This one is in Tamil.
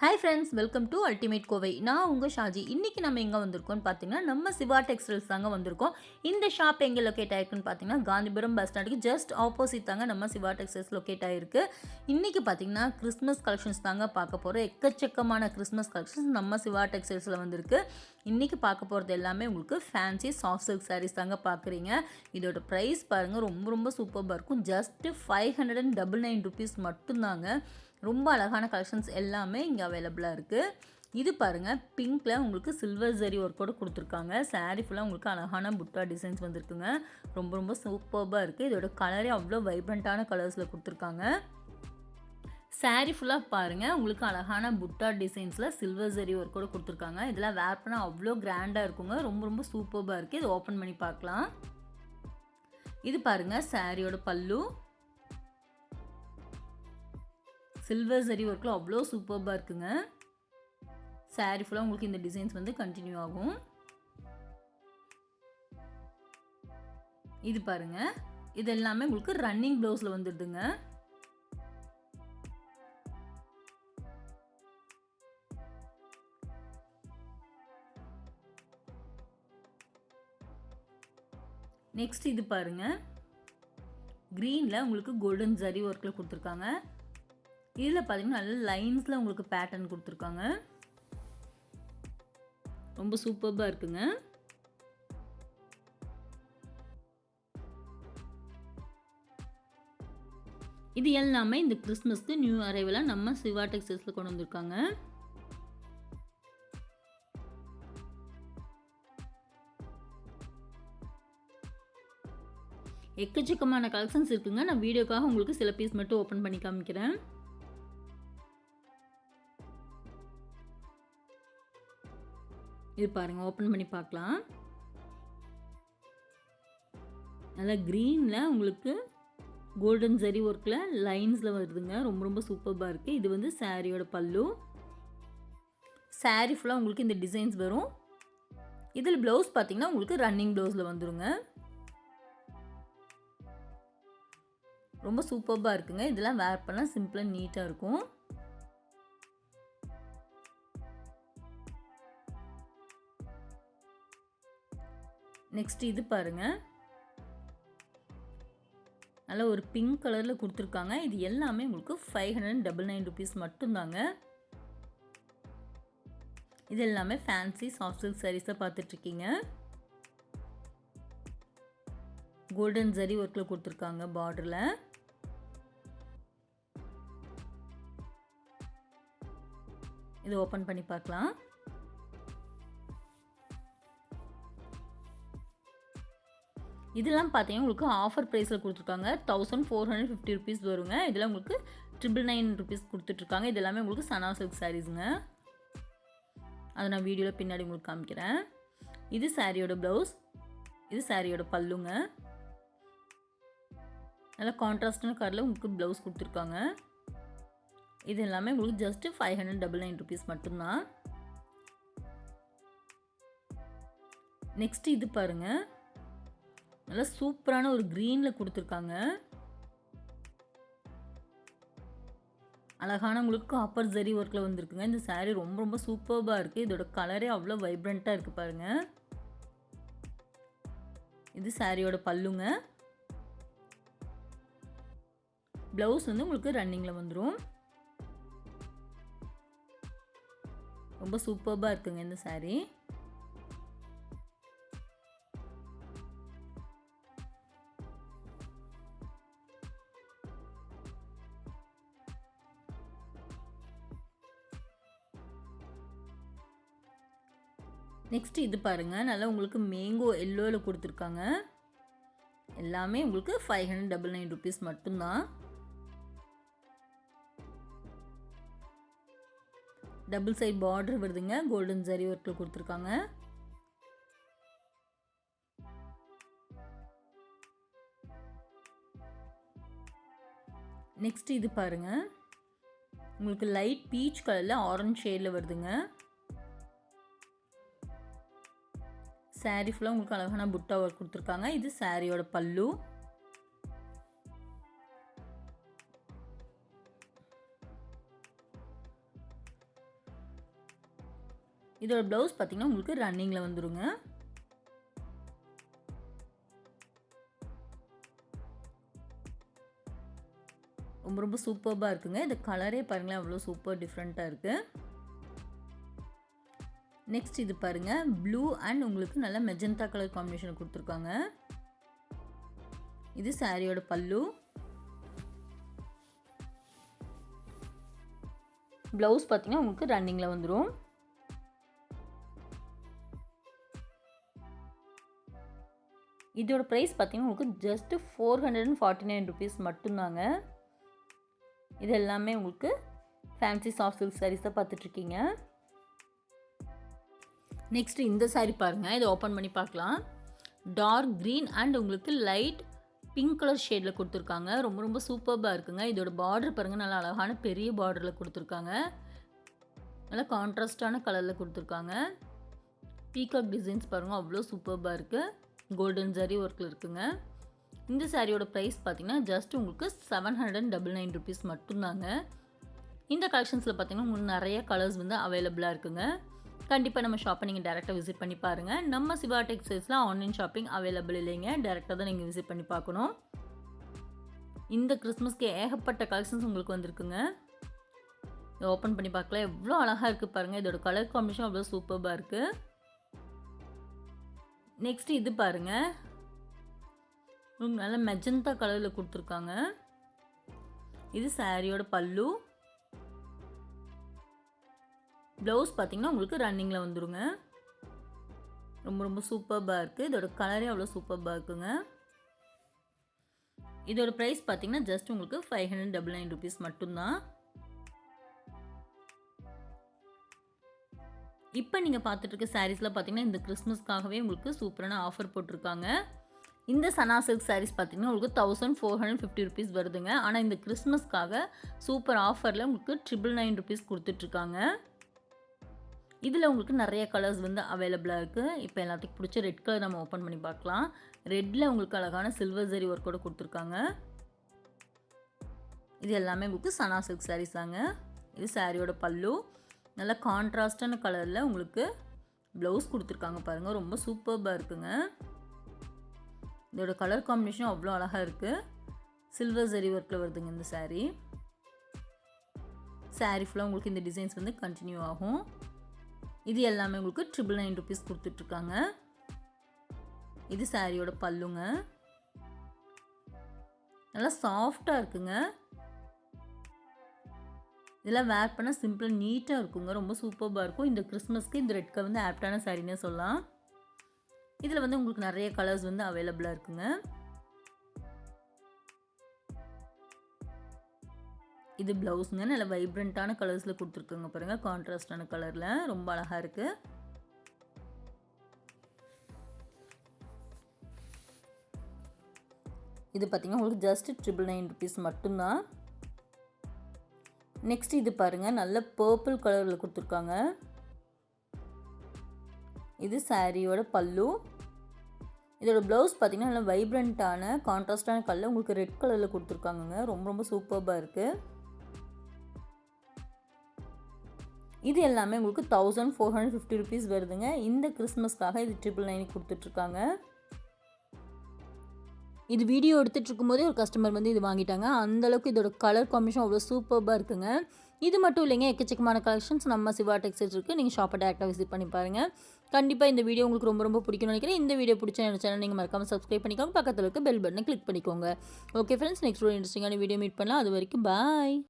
Hi friends welcome to ultimate Kovai நான் உங்கள் ஷாஜி. இன்றைக்கி நம்ம எங்கே வந்திருக்கோம்னு பார்த்தீங்கன்னா நம்ம சிவா டெக்ஸ்டைல்ஸ் தாங்க வந்திருக்கோம். இந்த ஷாப் எங்கே லொக்கேட் ஆயிருக்குன்னு பார்த்தீங்கன்னா காந்திபுரம் பஸ் ஸ்டாண்டுக்கு ஜஸ்ட் ஆப்போசிட் தாங்க நம்ம சிவா டெக்ஸ்டைல்ஸ் லொக்கேட் ஆயிருக்கு. இன்றைக்கி பார்த்தீங்கன்னா கிறிஸ்மஸ் கலெக்ஷன்ஸ் தாங்க பார்க்க போகிறோம் எக்கச்சக்கமான கிறிஸ்மஸ் கலெக்ஷன்ஸ் நம்ம சிவா டெக்ஸ்டைல்ஸில் வந்திருக்கு. இன்றைக்கி பார்க்க போகிறது எல்லாமே உங்களுக்கு ஃபேன்சி சாஃப்ட் சில்க் சாரீஸ் தாங்க பார்க்குறீங்க இதோட ப்ரைஸ் பாருங்கள் ரொம்ப ரொம்ப சூப்பராக இருக்கும். Just five hundred and double nine rupees மட்டும்தாங்க. ரொம்ப அழகான கலெக்ஷன்ஸ் எல்லாமே இங்கே அவைலபிளாக இருக்குது இது பாருங்கள் பிங்க்கில் உங்களுக்கு சில்வர் ஜரி ஒர்க்கோடு கொடுத்துருக்காங்க. சாரீ ஃபுல்லாக உங்களுக்கு அழகான புட்டா டிசைன்ஸ் வந்திருக்குங்க. ரொம்ப ரொம்ப சூப்பர்பாக இருக்குது இதோட கலரே அவ்வளோ வைப்ரண்ட்டான கலர்ஸில் கொடுத்துருக்காங்க. சாரீ ஃபுல்லாக பாருங்கள் உங்களுக்கு அழகான புட்டா டிசைன்ஸில் சில்வர் ஜரி ஒர்க்கோடு கொடுத்துருக்காங்க. இதெல்லாம் வேர் பண்ணால் அவ்வளோ கிராண்டாக இருக்குங்க. ரொம்ப ரொம்ப சூப்பர்பாக இருக்குது இது ஓப்பன் பண்ணி பார்க்கலாம். இது பாருங்கள் சாரியோட பல்லு. சில்வர் சரி ஒர்க்கில் அவ்வளோ சூப்பர்பாக இருக்குங்க. சாரீ ஃபுல்லாக உங்களுக்கு இந்த டிசைன்ஸ் வந்து கண்டினியூ ஆகும். இது பாருங்க. இது எல்லாமே உங்களுக்கு ரன்னிங் ப்ளவுஸில் வந்துடுதுங்க. நெக்ஸ்ட் இது பாருங்க. க்ரீனில் உங்களுக்கு கோல்டன் ஜரி ஒர்க்கில் கொடுத்துருக்காங்க. இதில் பார்த்தீங்கன்னா நல்ல லைன்ஸில் உங்களுக்கு பேட்டர்ன் கொடுத்துருக்காங்க. ரொம்ப சூப்பர்பாக இருக்குங்க. இது எல்லாமே இந்த கிறிஸ்மஸ்க்கு நியூ அரைவலாக நம்ம சிவா டெக்ஸ்டைல்ஸில் கொண்டு வந்திருக்காங்க. எக்கச்சக்கமான கலெக்ஷன்ஸ் இருக்குங்க. நான் வீடியோக்காக உங்களுக்கு சில பீஸ் மட்டும் ஓப்பன் பண்ணி காமிக்கிறேன். இது பாருங்கள் ஓப்பன் பண்ணி பார்க்கலாம். நல்லா க்ரீனில் உங்களுக்கு கோல்டன் ஜரி ஒர்க்கில் லைன்ஸில் வருதுங்க. ரொம்ப ரொம்ப சூப்பர்பாக இருக்குது இது வந்து சாரியோட பல்லு. சாரி ஃபுல்லாக உங்களுக்கு இந்த டிசைன்ஸ் வரும். இதில் ப்ளவுஸ் பார்த்தீங்கன்னா உங்களுக்கு ரன்னிங் ப்ளவுஸில் வந்துடுங்க ரொம்ப சூப்பர்பாக இருக்குங்க. இதெல்லாம் வேர் பண்ணால் சிம்பிளாக நீட்டாக இருக்கும். நெக்ஸ்ட் இது பாருங்கள் நல்லா ஒரு பிங்க் கலரில் கொடுத்துருக்காங்க. இது எல்லாமே உங்களுக்கு five hundred double nine rupees மட்டும்தாங்க. இது எல்லாமே ஃபேன்சி சாஃப்ட் சில்க் சாரீஸாக பார்த்துட்ருக்கீங்க கோல்டன் ஜரி ஒர்க்கில் கொடுத்துருக்காங்க பார்டரில் இது ஓப்பன் பண்ணி பார்க்கலாம். இதெல்லாம் பார்த்தீங்கன்னா உங்களுக்கு ஆஃபர் ப்ரைஸில் கொடுத்துருக்காங்க. Thousand four hundred fifty rupees வருங்க. இதெல்லாம் உங்களுக்கு ட்ரிபிள் நைன் ருபீஸ் கொடுத்துட்ருக்காங்க. இது எல்லாமே உங்களுக்கு சனா சில்க் சாரீஸுங்க அதை நான் வீடியோவில் பின்னாடி உங்களுக்கு காமிக்கிறேன். இது சாரியோட ப்ளவுஸ் இது சாரியோட பல்லுங்க. நல்லா கான்ட்ராஸ்டான கலரில் உங்களுக்கு ப்ளவுஸ் கொடுத்துருக்காங்க. இது எல்லாமே உங்களுக்கு just five hundred double nine rupees மட்டும்தான். நெக்ஸ்ட் இது பாருங்கள் நல்லா சூப்பரான ஒரு க்ரீனில் கொடுத்துருக்காங்க. அழகான உங்களுக்கு காப்பர் ஜரி ஒர்க்கில் வந்திருக்குங்க. இந்த சாரீ ரொம்ப ரொம்ப சூப்பர்பாக இருக்குது இதோட கலரே அவ்வளோ வைப்ரண்ட்டாக இருக்குது பாருங்கள் இது சாரியோட பல்லுங்க. ப்ளவுஸ் வந்து உங்களுக்கு ரன்னிங்கில் வந்துடும் ரொம்ப சூப்பர்பாக இருக்குங்க இந்த சாரீ நெக்ஸ்ட் இது பாருங்கள் நல்லா உங்களுக்கு மேங்கோ எல்லோவில் கொடுத்துருக்காங்க. எல்லாமே உங்களுக்கு five hundred double nine rupees மட்டும்தான். டபுள் சைட் பார்டர் வருதுங்க. கோல்டன் ஜரி ஒர்க்கில் கொடுத்துருக்காங்க. நெக்ஸ்ட் இது பாருங்கள் உங்களுக்கு லைட் பீச் கலரில் ஆரஞ்ச் ஷேடில் வருதுங்க. சாரீ ஃபுல்லாக உங்களுக்கு அழகான புட்டா ஒர்க் கொடுத்துருக்காங்க. இது சாரியோட பல்லு. இதோட ப்ளவுஸ் பார்த்தீங்கன்னா உங்களுக்கு ரன்னிங்கில் வந்துடுங்க ரொம்ப ரொம்ப சூப்பர்பாக இருக்குங்க. இந்த கலரே பாருங்களேன் அவ்வளோ சூப்பர் டிஃப்ரெண்ட்டாக இருக்குது நெக்ஸ்ட் இது பாருங்கள் ப்ளூ அண்ட் உங்களுக்கு நல்ல மெஜந்தா கலர் காம்பினேஷன் கொடுத்துருக்காங்க. இது சாரியோட பல்லு. ப்ளவுஸ் பார்த்தீங்கன்னா உங்களுக்கு ரன்னிங்கில் வந்துடும் இதோட ப்ரைஸ் பார்த்தீங்கன்னா உங்களுக்கு just four hundred and forty nine rupees மட்டும்தாங்க. இது எல்லாமே உங்களுக்கு ஃபேன்சி சாஃப்ட் சில்க் சாரீஸாக பார்த்துட்ருக்கீங்க நெக்ஸ்ட் இந்த சாரீ பாருங்கள் இதை ஓப்பன் பண்ணி பார்க்கலாம். டார்க் க்ரீன் அண்ட் உங்களுக்கு லைட் பிங்க் கலர் ஷேடில் கொடுத்துருக்காங்க. ரொம்ப ரொம்ப சூப்பர்பாக இருக்குங்க. இதோட பார்டர் பாருங்கள் நல்லா அழகான பெரிய பார்டரில் கொடுத்துருக்காங்க. நல்லா கான்ட்ராஸ்டான கலரில் கொடுத்துருக்காங்க. பீகாக் டிசைன்ஸ் பாருங்கள் அவ்வளோ சூப்பர்பாக இருக்குது கோல்டன் ஜரி ஒர்க்கில் இருக்குங்க. இந்த சாரியோட ப்ரைஸ் பார்த்தீங்கன்னா ஜஸ்ட் உங்களுக்கு seven hundred and double nine rupees மட்டும்தாங்க. இந்த கலெக்ஷன்ஸில் பார்த்தீங்கன்னா உங்களுக்கு நிறைய கலர்ஸ் வந்து அவைலபிளாக இருக்குங்க. கண்டிப்பாக நம்ம ஷாப்பை நீங்கள் டேரெக்டாக விசிட் பண்ணி பாருங்கள் நம்ம சிவா டெக்ஸ்டைல்ஸில் ஆன்லைன் ஷாப்பிங் அவைலபிள் இல்லைங்க. டேரெக்டாக தான் நீங்கள் விசிட் பண்ணி பார்க்கணும். இந்த கிறிஸ்மஸ்க்கு ஏகப்பட்ட கலெக்ஷன்ஸ் உங்களுக்கு வந்திருக்குங்க. இதை ஓப்பன் பண்ணி பார்க்கலாம் எவ்வளோ அழகாக இருக்குது பாருங்கள் இதோட கலர் காம்பினேஷன் அவ்வளோ சூப்பராக இருக்குது நெக்ஸ்ட் இது பாருங்கள் நல்ல மெஜந்தா கலரில் கொடுத்துருக்காங்க. இது சாரியோட பல்லு. ப்ளவுஸ் பார்த்தீங்கன்னா உங்களுக்கு ரன்னிங்கில் வந்துடுங்க ரொம்ப ரொம்ப சூப்பர்பாக இருக்குது இதோட கலரே அவ்வளோ சூப்பர்பாக இருக்குங்க. இதோட ப்ரைஸ் பார்த்தீங்கன்னா ஜஸ்ட் உங்களுக்கு five hundred double nine rupees மட்டும்தான். இப்போ நீங்கள் பார்த்துட்டு இருக்க சாரீஸில் பார்த்தீங்கன்னா இந்த கிறிஸ்மஸ்க்காகவே உங்களுக்கு சூப்பரான ஆஃபர் போட்டிருக்காங்க. இந்த சனா சில்க் சாரீஸ் பார்த்தீங்கன்னா உங்களுக்கு thousand four hundred fifty rupees வருதுங்க. ஆனால் இந்த கிறிஸ்மஸ்க்காக சூப்பர் ஆஃபரில் உங்களுக்கு ட்ரிபிள் நைன் ருபீஸ் கொடுத்துட்ருக்காங்க இதில் உங்களுக்கு நிறைய கலர்ஸ் வந்து அவைலபிளாக இருக்குது இப்போ எல்லாத்துக்கும் பிடிச்ச ரெட் கலர் நம்ம ஓப்பன் பண்ணி பார்க்கலாம். ரெட்டில் உங்களுக்கு அழகான சில்வர் ஜரி ஒர்க்கோடு கொடுத்துருக்காங்க. இது எல்லாமே உங்களுக்கு சனா சில்க் சாரீஸ் தாங்க. இது சாரியோட பல்லு. நல்லா கான்ட்ராஸ்டான கலரில் உங்களுக்கு ப்ளவுஸ் கொடுத்துருக்காங்க பாருங்கள் ரொம்ப சூப்பர்பாக இருக்குங்க. இதோட கலர் காம்பினேஷன் அவ்வளோ அழகாக இருக்குது சில்வர் ஜரி ஒர்க்கில் வருதுங்க இந்த சாரீ சாரீ ஃபுல்லாக உங்களுக்கு இந்த டிசைன்ஸ் வந்து கண்டினியூ ஆகும். இது எல்லாமே உங்களுக்கு ட்ரிபிள் நைன் ருபீஸ் கொடுத்துட்ருக்காங்க. இது சாரியோட பல்லுங்க. நல்லா சாஃப்டாக இருக்குங்க. இதெல்லாம் வேர் பண்ணால் சிம்பிளாக நீட்டாக இருக்குங்க. ரொம்ப சூப்பராக இருக்கும். இந்த கிறிஸ்மஸ்க்கு இந்த ரெட் கலர் வந்து ஆப்டான சாரின்னே சொல்லலாம். இதில் வந்து உங்களுக்கு நிறைய கலர்ஸ் வந்து அவைலபிளாக இருக்குங்க. இது ப்ளவுஸுங்க நல்ல வைப்ரண்ட்டான கலர்ஸில் கொடுத்துருக்குங்க பாருங்கள் கான்ட்ராஸ்டான கலரில் ரொம்ப அழகாக இருக்குது இது பார்த்திங்கன்னா உங்களுக்கு ஜஸ்ட் ட்ரிபிள் நைன் ருபீஸ் மட்டும்தான். நெக்ஸ்ட் இது பாருங்கள் நல்ல பர்பிள் கலரில் கொடுத்துருக்காங்க. இது சாரியோட பல்லு. இதோட ப்ளவுஸ் பார்த்திங்கன்னா நல்லா வைப்ரண்ட்டான கான்ட்ராஸ்டான கலரில் உங்களுக்கு ரெட் கலரில் கொடுத்துருக்காங்கங்க. ரொம்ப ரொம்ப சூப்பர்பாக இருக்குது இது எல்லாமே உங்களுக்கு thousand four hundred fifty rupees வருதுங்க. இந்த கிறிஸ்மஸ்க்காக இது ட்ரிபிள் நைன் கொடுத்துட்ருக்காங்க. இது வீடியோ எடுத்துகிட்டு இருக்கும்போதே ஒரு கஸ்டமர் வந்து இது வாங்கிட்டாங்க. அந்தளவுக்கு இதோட கலர் காம்பினேஷன் அவ்வளோ சூப்பர்பாக இருக்குங்க. இது மட்டும் இல்லைங்க எக்கச்சக்கமான கலெக்ஷன்ஸ் நம்ம சிவா டெக்ஸ்டைல்ஸ் இருக்குது நீங்கள் ஷாப்பை டேரெக்டாக விசிட் பண்ணி பாருங்கள் கண்டிப்பாக இந்த வீடியோ உங்களுக்கு ரொம்ப ரொம்ப பிடிக்கும்னு நினைக்கிறேன். இந்த வீடியோ பிடிச்ச என்னோட சேனல் நீங்கள் மறக்காமல் சப்ஸ்கிரைப் பண்ணிக்கோங்க. பக்கத்தில் இருக்க பெல் பட்டனை கிளிக் பண்ணிக்கோங்க. ஓகே ஃப்ரெண்ட்ஸ் நெக்ஸ்ட் ஒரு இன்ட்ரெஸ்டிங்கான வீடியோ மீட் பண்ணலாம். அது வரைக்கும் பாய்